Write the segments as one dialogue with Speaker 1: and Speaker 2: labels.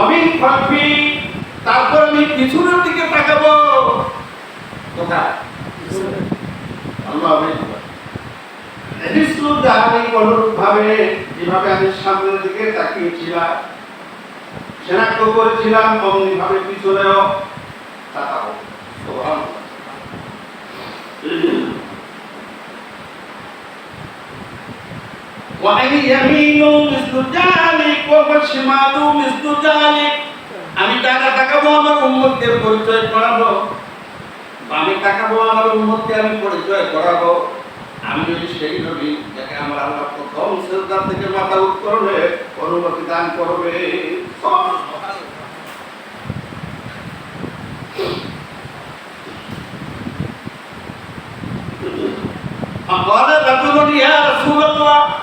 Speaker 1: অমিন খলফি তারপর আমি পিছনের দিকে তাকাবো। কোথায়? আল্লাহ অনুরূপ ভাবে যেভাবে আমি সামনের দিকে তাকিয়েছিলাম শনাক্ত করেছিলাম অমনি ভাবে পিছনেও তাকাবো। সুবহানাল্লাহ। وعن يمين مثل ذلك وشمال مثل ذلك আমি টাকা তাকাবো আমার উম্মতকে পরিচয় করাবো আমি তাকাবো আমার উম্মতকে আমি পরিচয় করাবো আমি যদি সেই নবী যাকে আমার আল্লাহ প্রথম শ্রদ্ধা থেকে মাথা উত্তরণে অনুমতি দান করবে قال رجل يا رسول الله এক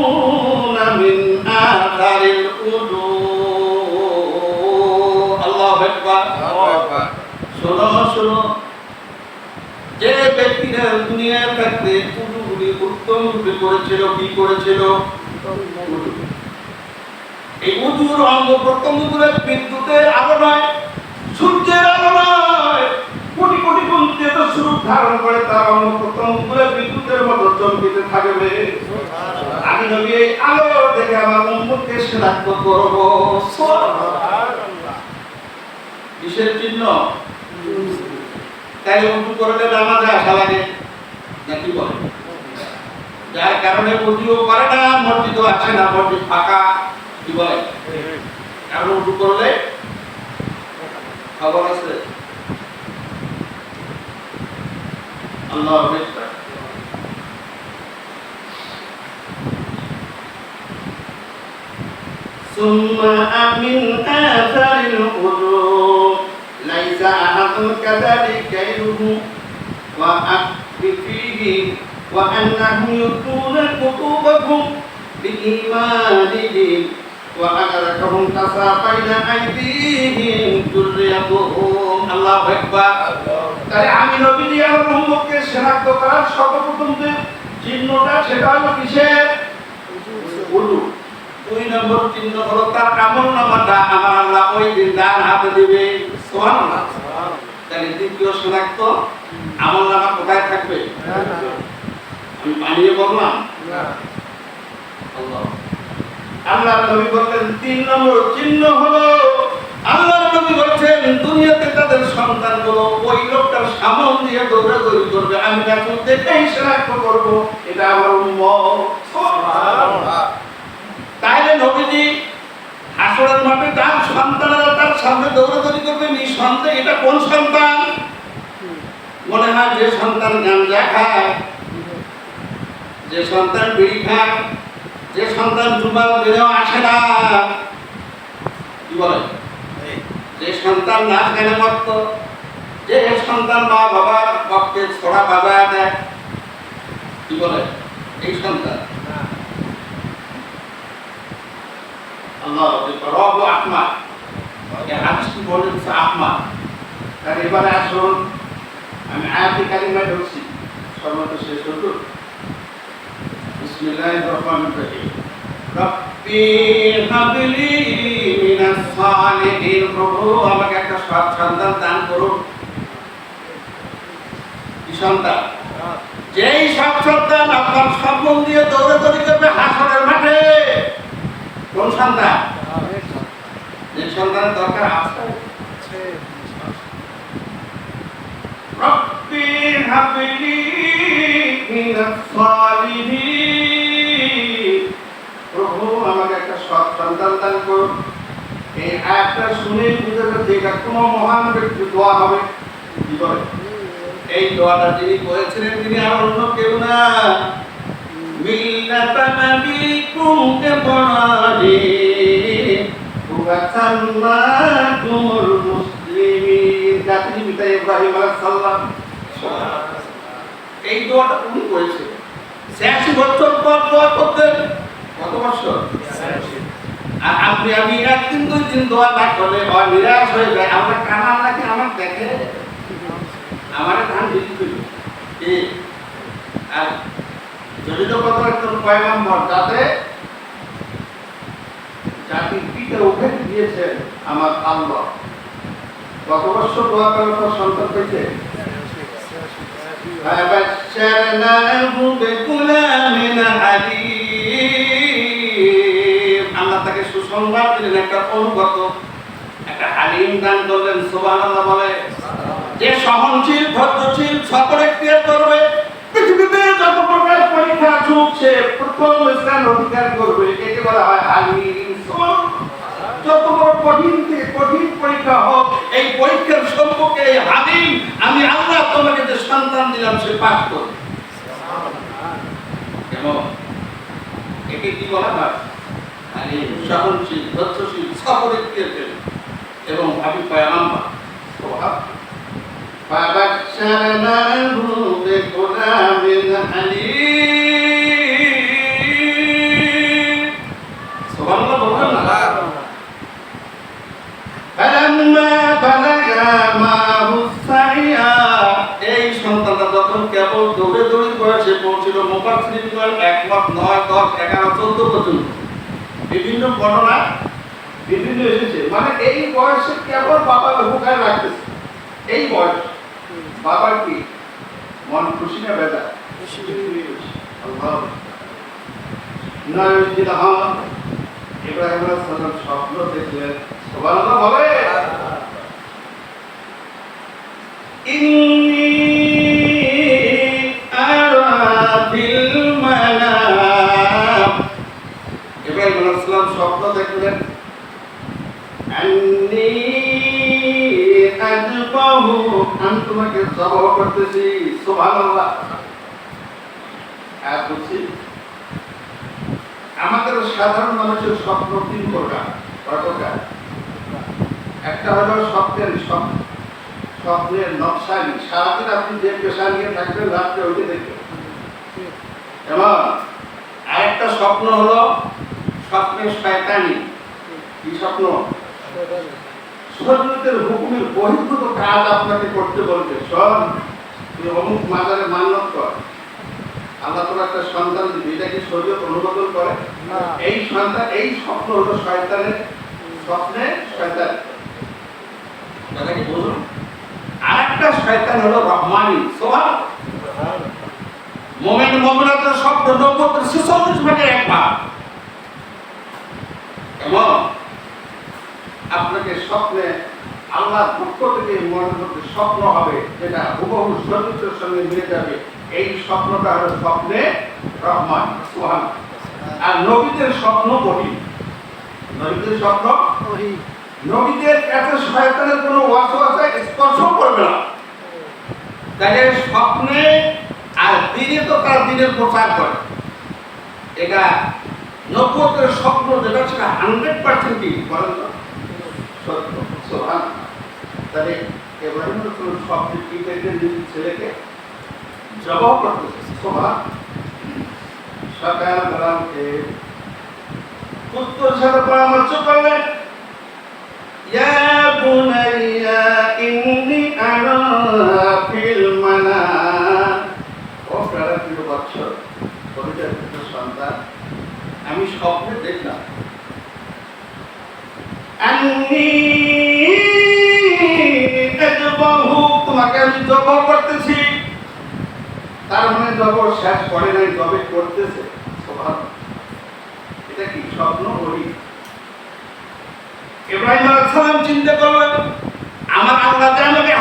Speaker 1: করেছিল, কি করেছিল? এই উজুর অঙ্গ প্রত্যঙ্গগুলো বিদ্যুতের আলো নয়, সূর্যের আলো নয়। কোটি কোটি গুণতে তো স্বরূপ ধারণ করে তার অঙ্গ প্রত্যঙ্গগুলো বিদ্যুতের মতো চমকিতে থাকবে। আমি নবী এই আলো দেখে আমার উম্মতকে শনাক্ত করব, কিসের চিহ্ন? তাই উজু করলে নামাজে আসা লাগে নাকি বলে যার কারণে উজুও করে না মসজিদও আসে না মসজিদ ফাঁকা কি বলে কারণ উজু করলে খবর আছে আল্লাহ হাফেজ ثم من آثار الوجوه ليس أحد كذلك غيره وأكف فيه وأنهم يؤتون كتبهم بإيمانهم وأدركهم كفى بين أيديهم ذريتهم الله أكبر তাহলে আমি নবীজি আমার উম্মতকে শনাক্ত করার সর্বপ্রথম যে চিহ্নটা সেটা হলো কিসের উজু দুই নম্বর চিহ্ন হলো তার আমল নামাটা আমার আল্লাহ ওই দিন ডান হাতে দিবে সুবহানাল্লাহ তাহলে দ্বিতীয় শনাক্ত আমল নামা কোথায় থাকবে আমি বানিয়ে বললাম আল্লাহ। নবী বললেন তিন নম্বর চিহ্ন হলো আল্লাহ নবী বলছেন দুনিয়াতে তাদের সন্তানগুলো ওই লোকটার সামন দিয়ে দৌড়াদৌড়ি করবে আমি এখন দেখেই শনাক্ত করব এটা আমার তাইলে নবীজি হাসরের মাঠে তার সন্তানেরা তার সামনে দৌড়াদৌড়ি করবে নিঃসন্দেহ এটা কোন সন্তান? মনে হয় যে সন্তান গাঞ্জা খায়। যে সন্তান বিড়ি খায় যে সন্তান জুমার দিনেও আসে না। কি বলে? যে সন্তান না গানে মত্ত যে সন্তান মা বাবার পক্ষে ছড়া বাজায় দেয় কি বলে? এই সন্তান। আল্লাহ রব আহমদ এই হাদিসটি বলেছে আহমদ তার এবারে আসুন আমি আয়াতি কালিমা ঢুকছি। সর্বত শেষ হতো বিসমিল্লাহির রহমানির রহিম রব্বি হাবলি মিনাস সালিহিন প্রভু আমাকে একটা সৎ সন্তান দান করুন কি সন্তান যেই সৎ সন্তান আপনার সম্বন্ধ দিয়ে দৌড়াদৌড়ি করবে হাসরের মাঠে কোন সন্তান যে সন্তানের দরকার আছে রব্বি হাবলি দান করুন এই আয়াতটা শুনে বুঝে এটা কোনো মহান ব্যক্তি দোয়া হবে। কি বলে এই দোয়াটা যিনি করেছিলেন, তিনি আর অন্য কেউ না। মিল্লাতা নবীকুম ইব্রাহিম ওয়া সাল্লাতুল মুসলিমিন। জাতির পিতা ইব্রাহিম আলাইহিস সালাম। এই দোয়াটা উনি করেছিলেন ছিয়াশি বছর পর দোয়া করতেন। কত বছর? আর আপনি, আমি একদিন দুই দিন দোয়া না করলে হয় নিরাশ হয়ে যায়। আমরা কানা নাকি আমার দেখে? আমার ধান দিতে আর যদি তো কত একজন পয়গম্বর যাতে জাতির পিতা উঠে দিয়েছেন আমার আল্লাহ। কত বছর দোয়া করার পর সন্তান পেয়েছে? فبشرناه بغلام حليم আল্লাহ তাকে সুসংবাদ দিলেন একটা অনুগত একটা হালিম দান করলেন সুবহানাল্লাহ বলে যে সহনশীল ধৈর্যশীল সকলে ক্রিয়া করবে পৃথিবীতে যত প্রকার পরীক্ষা চলছে প্রথম স্থান অধিকার করবে একে বলা হয় হালিম সুবহানাল্লাহ। যত বড় কঠিন থেকে কঠিন পরীক্ষা হোক এই পরীক্ষার সম্পর্কে এই হালিম আমি আল্লাহ তোমাকে যে সন্তান দিলাম সে পাঠ করবে কেমন একে কি বলা হয় হালিম সহনশীল ধৈর্যশীল সকলে ক্রিয়া করবে এবং ভাবি পয়গাম্বার স্বভাব فبشرناه بغلام বিভিন্ন বর্ণনা বিভিন্ন এসেছে। মানে এই বয়সে কেবল বাবা হুকায় রাখতেছে। এই বয়স। বাবার কি? মন খুশি না বেদা? স্বপ্ন দেখলেন। বলে আমি তোমাকে জবাব করতেছি, সুবহানাল্লাহ। আমাদের সাধারণ মানুষের স্বপ্ন তিন প্রকার প্রকার? একটা হলো স্বপ্নের স্বপ্ন, স্বপ্নের নকশালি। সারাদিন আপনি যে পেশা নিয়ে থাকবেন, রাত্রে ওইটা দেখবেন। এবং আরেকটা স্বপ্ন হলো স্বপ্নের শয়তানি। কি স্বপ্ন? শরীরের হুকুমের বহির্ভূত কাজ আপনাকে করতে বলবে। শোন তুই অমুক মাজারে মান্যত কর। আল্লাহ তোর একটা সন্তান দিবি এটা কি শরীর অনুমোদন করে? এই সন্তান এই স্বপ্ন হলো শয়তানের স্বপ্নে শয়তান। কথা কি বুঝুন শয়তান হলো রহমানি সোহান। মোমেন মোমেনাতের স্বপ্ন নব্বই ছেচল্লিশ ভাগের এক ভাগ এবং আপনাকে স্বপ্নে আল্লাহ পক্ষ থেকে মনে করতে স্বপ্ন হবে, যেটা হুবহু চরিত্রের সঙ্গে মিলে যাবে। এই স্বপ্নটা হলো স্বপ্নে রহমান সুহান আর নবীদের স্বপ্ন বহি নবীদের স্বপ্ন নবীদের কাছে শয়তানের কোনো ওয়াসওয়াসা স্পর্শ করবে না। তাহলে স্বপ্নে আর দিনে তো তার দিনের প্রচার করে। এটা নব্বতের স্বপ্ন যেটা সেটা হান্ড্রেড পার্সেন্ট কি, বলেন সোহান তাহলে এবারে কোনো স্বপ্নে নিজের ছেলেকে জবাব করতেছে সোহান সকাল উঠে উত্তর সাথে পরামর্শ করলেন আজবাহু তোমাকে আমি জব করতেছি। তার মানে জব শেষ করে নাই, জবে করতেছে। স্বভাব এটা কি স্বপ্ন বলি? ইব্রাহিম চিন্তা করলেন, আমার আল্লাহ আমাকে